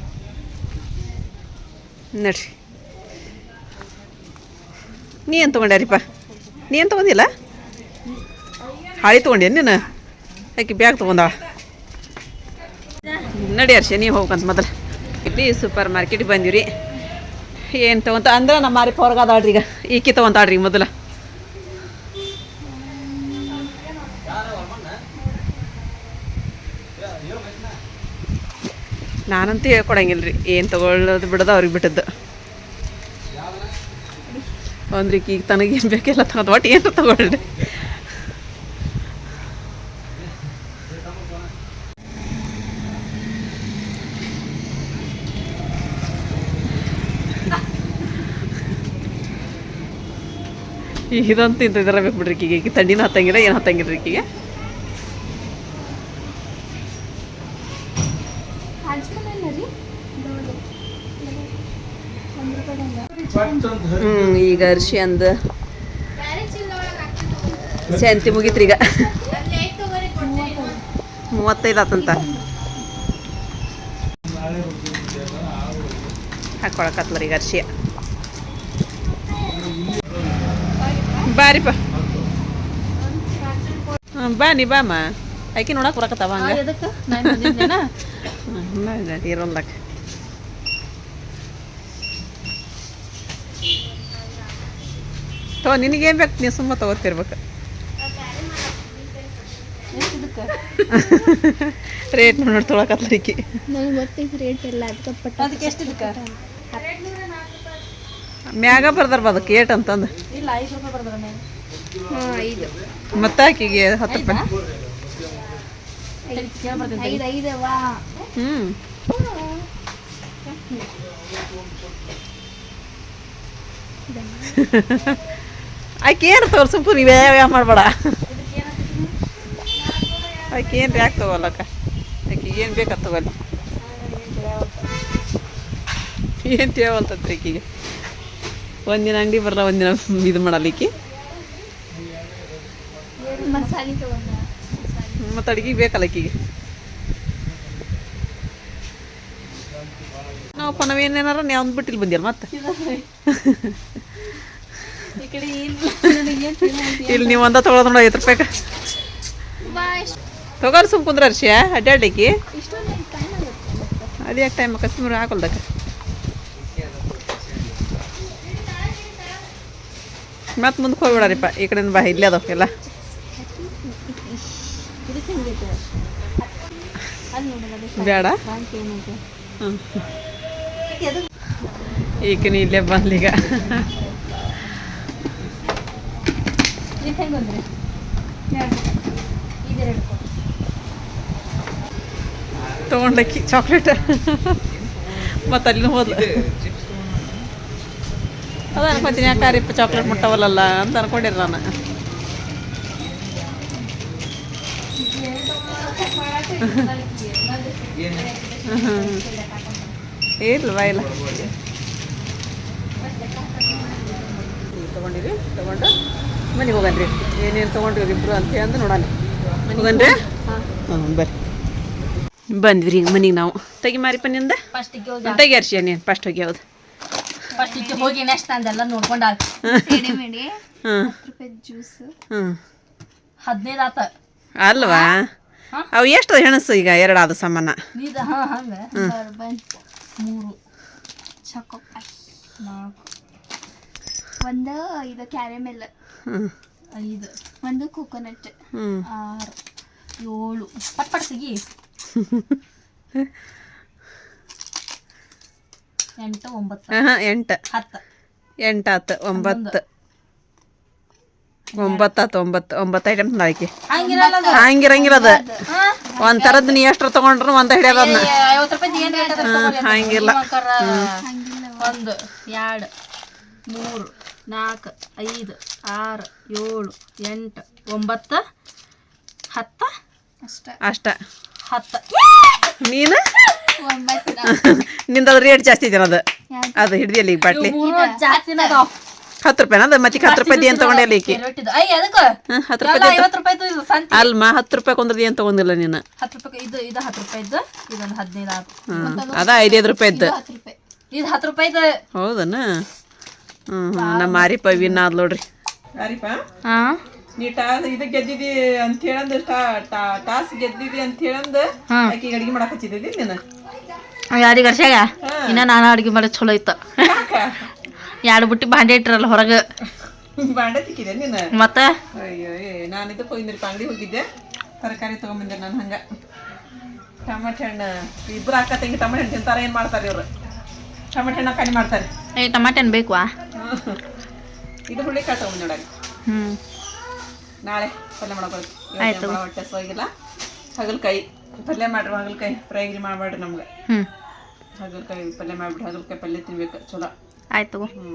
ನಡ್ರಿ ನೀ ಏನು ತೊಗೊಂಡ್ಯಾರಿಪ್ಪ ನೀ ಏನು ತೊಗೊಂಡಿಲ್ಲ ಹಾಳಿ ತೊಗೊಂಡೇನು ನೀನು? ಆಕೆ ಬ್ಯಾಗ್ ತೊಗೊಂಡಾಳ. ನಡಿ ಹರ್ಷ ನೀವು ಹೋಗ್ಕಂತ ಮೊದಲು. ಇಲ್ಲಿ ಸೂಪರ್ ಮಾರ್ಕೆಟಿಗೆ ಬಂದಿವ್ರಿ. ಏನು ತೊಗೊಂತ ಅಂದ್ರೆ ನಮ್ಮ ಮಾರಿ ಹೊರಗಾದಾಳ್ರಿ ಈಗ. ಈಕಿ ತೊಗೊಂತಾಳ್ರಿ ಮೊದಲು. ನಾನಂತೂ ಹೇಳ್ಕೊಡಂಗಿಲ್ಲ ರೀ ಏನು ತೊಗೊಳ್ಳೋದು ಬಿಡೋದು ಅವ್ರಿಗೆ ಬಿಟ್ಟದ್ದು. ಅಂದ್ರೆ ಈಗ ತನಗೇನು ಬೇಕೆಲ್ಲ ತಗೋದು ಒಟ್ಟು ಏನು ತಗೊಳ್ರಿ. ಇದಂತ ಇದರ ಬೇಕು ಬಿಡ್ರಿ ಈಗ ಈಗ ತಂಡಿನ ಹತ್ತಂಗಿಲ್ಲ, ಏನು ಹತ್ತಂಗಿಲ್ಲ ರೀ ಹ್ಞೂ ಈಗ ಅರ್ಶಿ ಅಂದ. ಶಾಂತಿ ಮುಗೀತ್ರಿ ಈಗ. ಮೂವತ್ತೈದು ಆತಂತ. ಹಾಕೊಳಕತ್ಲರಿ ಈಗ ಅರ್ಶಿಯ ಬಾರಿಪ್ಪ. ಬಾ ನೀ ಬಾಮ್ಮ ಆಕಿ ನೋಡಕ್ಕೆ ಬರಕತ್ತವ ಹಂಗೆ? ಎದಕ್ಕೆ? ತಗೋ ನಿನಗೇನು ಬೇಕು? ನೀನು ಸುಮ್ಮ ತಗೋತಿರ್ಬೇಕು ರೇಟ್ ನೋಡಿ ತೊಳಕತ್ಲರಿಕಿ ನನಗೆ ಗೊತ್ತೈತಿ ರೇಟ್ ಎಲ್ಲ ಅದಕ್ಕೆ ಪಟ್ಟ ಅದಕ್ಕೆ ಎಷ್ಟು ಇದಕ್ಕೆ? ಮ್ಯಾಗ ಬರ್ದಾರ ಅದಕ್ಕೆ ಏಟ್ ಅಂತಂದು? ಇಲ್ಲ ಐದು ರೂಪಾಯಿ ಬರ್ದ್ರ ಮೇಲೆ ಹಾಂ ಐದು. ಮತ್ತೆ ಆಕಿಗೆ ಹತ್ತು ರೂಪಾಯಿ? ಐದು? ಐದವಾ ಹ್ಞೂ ಆಕೆ ಏನು ಸುಂಪು ನೀವೇ ಯಾವ ಮಾಡಬೇಡ. ಆಕೆ ಏನು ಯಾಕೆ ತಗೋಲ್ಲಕ್ಕ ಆಕೆ ಏನು ಬೇಕಾ ತಗೋಲ್ಲ ಏನು ತೇವಲ್ತತ್ರಿ ಆಕಿಗೆ? ಒಂದಿನ ಅಂಗಡಿ ಬರಲ್ಲ ಒಂದಿನ ಇದು ಮಾಡಲಿಕ್ಕೆ? ಮಸಾಲೆ ತಗೊಂಡ ಮತ್ತು ಅಡ್ಗೆಗೆ ಬೇಕಲ್ಲ ಆಕಿಗೆ? ನಾವು ನಾವೇನೇನಾರ ನೀವು ಅಂದ್ಬಿಟ್ಟಿಲ್ಲಿ ಬಂದಿರ ಮತ್ತೆ? ಇಲ್ಲ ನೀವು ಒಂದ ತೊಗೊಳೋದು ನೋಡಿ, ಐವತ್ತು ರೂಪಾಯಿ ತಗೋರಿ ಸುಮ್ ಕುಂದ್ರ ಅರ್ಷಿಯ ಅಡ್ಡಾಡ್ಲಿಕ್ಕೆ ಅದು ಯಾಕೆ ಟೈಮ್ ಕಸ್ಟಮರ್ ಹಾಕೊಲ್ದಕ್ಕ ಮತ್ತೆ ಮುಂದಕ್ಕೆ ಹೋಗ್ಬಿಡಾರಿಪ್ಪ, ಈ ಕಡೆಯಿಂದ ಬಾ, ಇಲ್ಲೇ ಅದಾವ ಎಲ್ಲ. ಬೇಡ. ಈಗಿನ ಇಲ್ಲೇ ಬಂದ್ಲೀಗ. ಇದು ಹೆಂಗೆ ಬಂದ್ರಿ ಇದೆರಡು ತೊಗೊಂಡಕ್ಕಿ ಚಾಕ್ಲೇಟ್. ಮತ್ತು ಅಲ್ಲಿನ ಹೋದ್ಲು. ಅದ ಅನ್ಕೊತೀನಿ ಯಾಕಾರಿಪ್ಪ ಚಾಕ್ಲೇಟ್ ಮುಟ್ಟವಲ್ಲಲ್ಲ ಅಂತ ಅನ್ಕೊಂಡಿರ ನಾನು. ಇಲ್ವಾ ಇಲ್ಲ. ತಗೊಂಡಿರಿ ತೊಗೊಂಡು. ಮನೆಗೆ ಹೋಗನ್ರಿ. ಏನೇನು ತೊಗೊಂಡ್ರಿ ಇಬ್ರು ಅಂತ ಅಂದು ನೋಡೋಣ. ಹೋಗನ್ರಿ? ಹಾಂ. ಬರ್ರಿ. ಬಂದ್ವಿ ಈಗ ಮನೆಗೆ ನಾವು. ತೆಗಿ ಮಾರಿಪ್ಪ ನಿಂದ. ತೆಗಿಯರ್ಸಿ ನೀನು ಫಸ್ಟ್ ಹೋಗಿ ಹೌದು. ಫಸ್ಟಿಗೆ ಹೋಗಿ ನೆಕ್ಸ್ಟ್ ಅಂದೆಲ್ಲ ನೋಡ್ಕೊಂಡು ಜ್ಯೂಸ್ ಹದಿನೈದು ಆತ. ಅಲ್ವಾ? ಅವು ಎಷ್ಟು ಹೆಣಸು ಈಗ ಎರಡಾದ ಸಾಮಾನ. ಮೂರು ನಾಲ್ಕು. ಒಂದು ಇದು ಕ್ಯಾರಮೆಲ್. ಹ್ಞೂ ಐದು. ಒಂದು ಕೋಕೋನಟ್ ಆರು ಏಳು ಪಟ್ ಪಟ್ ತೆಗಿ ಎಂಟು ಒಂಬತ್ತು. ಹಾಂ ಎಂಟು. ಹತ್ತು. ಒಂಬತ್ತು. ಒಂಬತ್ತು ಒಂಬತ್ತಾತು ಒಂಬತ್ತು. ಒಂಬತ್ತು ಐಟಮ್ ಅದು. ಹಂಗಿರಂಗಿಲ್ಲ ಅದು? ಒಂದು ಥರದ್ದು ನೀ ಎಷ್ಟು ತಗೊಂಡ್ರು ಒಂದ್ ಹಿಡಿಯೋದು. ಹಂಗಿಲ್ಲ. ಒಂದು ಎರಡು ಮೂರು ನಾಲ್ಕು ಐದು ಆರು ಏಳು ಎಂಟು ಒಂಬತ್ತು ಹತ್ತು. ಅಷ್ಟ. ಅಷ್ಟ. ಹತ್ತು. ನೀನು? ಒಂಬತ್ತು. ನಿಂದ ರೇಟ್ ಜಾಸ್ತಿ ಇದೆ ಅದು? ಅದು ಹಿಡ್ದಿಲ್ಲ ಈಗ ಬಾಟ್ಲಿ. ಹತ್ತು ರೂಪಾಯಿ ಅದು ಮತ್ತೆ ಹತ್ತು ರೂಪಾಯಿ ಏನು ತೊಗೊಂಡೆ ಅಲ್ಲಿ ಈಕಿ? ಹತ್ತು ರೂಪಾಯಿ ಐವತ್ತು ರೂಪಾಯಿ ಇದು ಸಂತಿ. ಅಲ್ಮ ಹತ್ತು ರೂಪಾಯಿ ಕೊಂದ್ರದ್ದು ಏನು ತೊಗೊಂಡಿಲ್ಲ ನೀನು? ಹತ್ತು ರೂಪಾಯಿ ಇದು ಇದು ಹತ್ತು ರೂಪಾಯಿದ್ದು ಇದೊಂದು ಹದಿನೈದು ಅದ ಐದೈದು ರೂಪಾಯಿದ್ದು ಹತ್ತು ರೂಪಾಯಿ. ಇದು ಹತ್ತು ರೂಪಾಯಿದು ಹೌದನ? ಹ್ಞೂ ಹ್ಞೂ ನಮ್ಮ ಆರಿಪ ವಿನ್ ಆದ್ ನೋಡ್ರಿ. ಹಾಂ ನೀ ಟಾಸ್ ಇದು ಗೆದ್ದಿದಿ ಅಂತ ಹೇಳಂದು ಟಾಸ್ ಗೆದ್ದಿದಿ ಅಂತ ಹೇಳಂದು ಆಕಿಗೆ ಅಡಿಗೆ ಮಾಡಕ್ ಹಚ್ಚಿದ್ದಿ ನೀನು? ಯಾರಿಗೆ ವರ್ಷಾಗ? ಇನ್ನ ನಾನು ಅಡಿಗೆ ಮಾಡಿ ಚಲೋ ಇತ್ತು. ಎರಡು ಬುಟ್ಟಿ ಬಾಂಡೆ ಇಟ್ಟಿರಲ್ಲ ಹೊರಗೆ. ಬಾಂಡೆ ತಿಕ್ಕಿದೆ ನೀನು? ಮತ್ತೆ? ಅಯ್ಯೋ ನಾನು ಇದಕ್ಕೆ ಹೋಗಿದ್ರಿ ಅಂಗಡಿ ಹೋಗಿದ್ದೆ. ತರಕಾರಿ ತೊಗೊಂಬಂದೆ ನಾನು ಹಂಗ. ಟಮಾಟೆ ಹಣ್ಣು ಇಬ್ರು ಅಕ್ಕ ತಂಗಿ ಟಮಾಟೆ ಹಣ್ಣು ತಿಂತಾರೆ ಏನು ಮಾಡ್ತಾರೆ ಇವ್ರು ಟಮಾಟೆ ಹಣ್ಣು ಮಾಡ್ತಾರೆ. ಏ ಟಮಾಟೆ ಹಣ್ಣು ಬೇಕು ಇದು ಹುಳಿ ಕಾಟೊಂದು ನೋಡಾಗ ಹ್ಞೂ ನಾಳೆ ಪಲ್ಯ ಮಾಡಬೇಕು ಆಯ್ತು. ಹೊಟ್ಟೆ ಸೋಗಿಲ್ಲ. ಹಾಗಲಕಾಯಿ ಪಲ್ಯ ಮಾಡ್ರಿ ಹಾಗಲಕಾಯಿ ಫ್ರೈ ಗಿರಿ ಮಾಡಬೇಡ್ರಿ ನಮ್ಗೆ. ಹ್ಞೂ ಹಾಗಲ್ಕಾಯಿ ಪಲ್ಯ ಮಾಡ್ಬಿಟ್ಟು ಹಾಗಲಕಾಯಿ ಪಲ್ಯ ತಿನ್ಬೇಕು ಚಲೋ. ಆಯ್ತು ಹ್ಞೂ